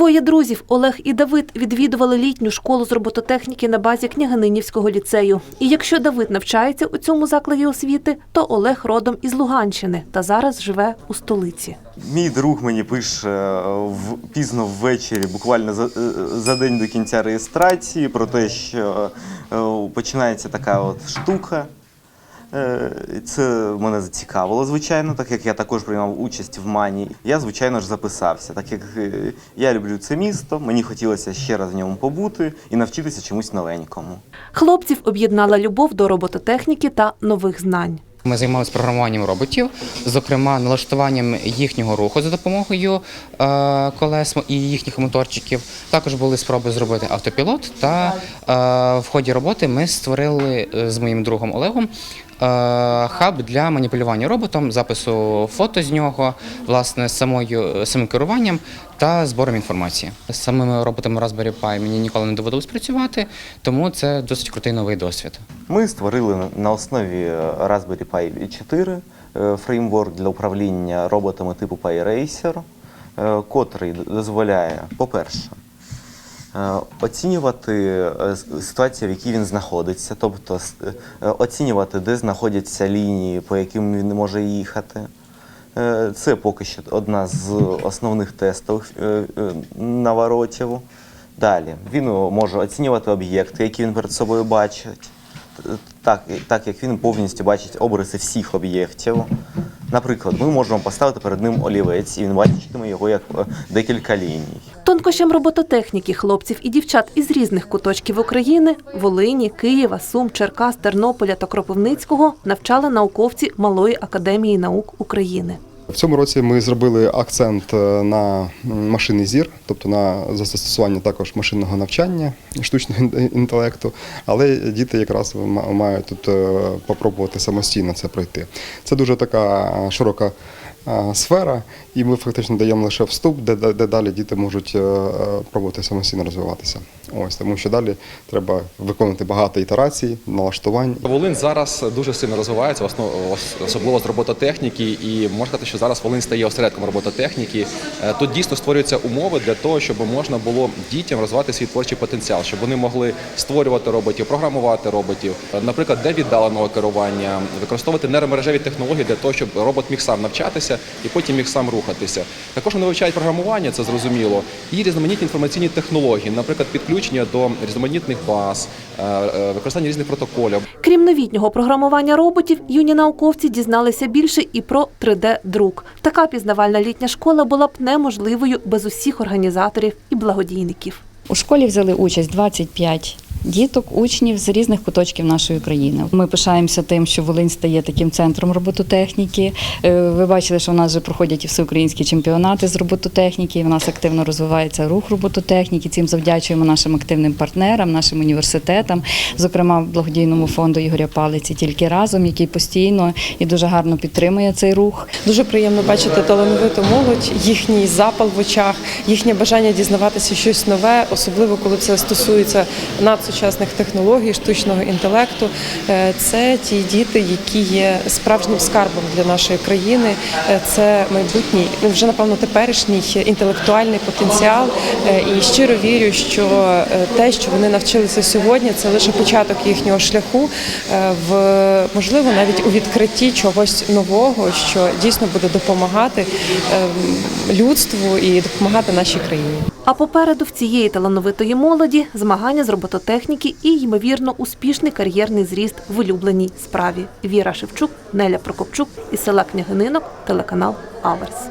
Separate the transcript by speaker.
Speaker 1: Двоє друзів Олег і Давид відвідували літню школу з робототехніки на базі Княгининівського ліцею. І якщо Давид навчається у цьому закладі освіти, то Олег родом із Луганщини та зараз живе у столиці.
Speaker 2: Мій друг мені пише е, в, пізно ввечері, буквально за, е, за день до кінця реєстрації, про те, що е, починається така от штука. Е, Це мене зацікавило, звичайно, так як я також приймав участь в мані. Я, звичайно ж, записався, так як е, я люблю це місто, мені хотілося ще раз в ньому побути і навчитися чомусь новенькому.
Speaker 1: Хлопців об'єднала любов до робототехніки та нових знань.
Speaker 3: Ми займалися програмуванням роботів, зокрема налаштуванням їхнього руху за допомогою е, колес і їхніх моторчиків. Також були спроби зробити автопілот. Та е, в ході роботи ми створили з моїм другом Олегом хаб для маніпулювання роботом, запису фото з нього, власне, самою самим керуванням та збором інформації. З самими роботами Raspberry Pi мені ніколи не доводилось працювати, тому це досить крутий новий досвід.
Speaker 2: Ми створили на- основі е, Raspberry Pi 4 е, фреймворк для управління роботами типу PyRacer, е, котрий дозволяє, по-перше, е, оцінювати е, ситуацію, в якій він знаходиться, тобто е, оцінювати, де знаходяться лінії, по яким він може їхати. Е, Це поки що одна з основних тестових е, е, наворотів. Далі він може оцінювати об'єкти, які він перед собою бачить, так, так як він повністю бачить обриси всіх об'єктів. Наприклад, ми можемо поставити перед ним олівець, і він бачитиме його як е, декілька ліній.
Speaker 1: Тонкощам робототехніки хлопців і дівчат із різних куточків України Волині, Києва, Сум, Черкас, Тернополя та Кропивницького навчали науковці Малої академії наук України.
Speaker 4: В цьому році ми зробили акцент е, на м, машинний зір, тобто на застосування також машинного навчання, штучного ін- інтелекту. Але діти якраз ма- мають тут е, попробувати самостійно це пройти. Це дуже така е, широка сфера, і ми фактично даємо лише вступ, де, де, де далі діти можуть пробувати самостійно розвиватися. Ось тому, що далі треба виконувати багато ітерацій, налаштувань
Speaker 5: Волинь зараз дуже сильно розвивається, особливо з робототехніки, і можна сказати, що зараз Волинь стає осередком робототехніки. Е, Тут дійсно створюються умови для того, щоб можна було дітям розвивати свій творчий потенціал, щоб вони могли створювати роботів, програмувати роботів, наприклад, для віддаленого керування, використовувати нейромережеві технології для того, щоб робот міг сам навчатися і потім міг сам рухатися. Також вони вивчають програмування, це зрозуміло, і різноманітні інформаційні технології, наприклад, підключення до різноманітних баз, е, е, використання різних протоколів.
Speaker 1: Крім новітнього програмування роботів, юні науковці дізналися більше і про 3D-друк. Така пізнавальна літня школа була б неможливою без усіх організаторів і благодійників.
Speaker 6: У школі взяли участь 25 діток, учнів з різних куточків нашої країни. Ми пишаємося тим, що Волинь стає таким центром робототехніки. Е, Ви бачили, що в нас вже проходять і всеукраїнські чемпіонати з робототехніки. В нас активно розвивається рух робототехніки. Цим завдячуємо нашим активним партнерам, нашим університетам, зокрема благодійному фонду Ігоря Палиці, тільки разом, який постійно і дуже гарно підтримує цей рух.
Speaker 7: Дуже приємно бачити талановиту молодь, їхній запал в очах, їхнє бажання дізнаватися щось нове, особливо коли це стосується надсучасних технологій, штучного інтелекту. Е, Це ті діти, які є справжнім скарбом для нашої країни. Е, Це майбутній, ну вже напевно теперішній інтелектуальний потенціал. Е, І щиро вірю, що те, що вони навчилися сьогодні, це лише початок їхнього шляху в можливо навіть у відкритті чогось нового, що дійсно буде допомагати ем, людству і допомагати нашій країні.
Speaker 1: А попереду в цієї талановитої молоді змагання з робототехніки і, ймовірно, успішний кар'єрний зріст в улюбленій справі. Віра Шевчук, Неля Прокопчук із села Княгининок, телеканал Аверс.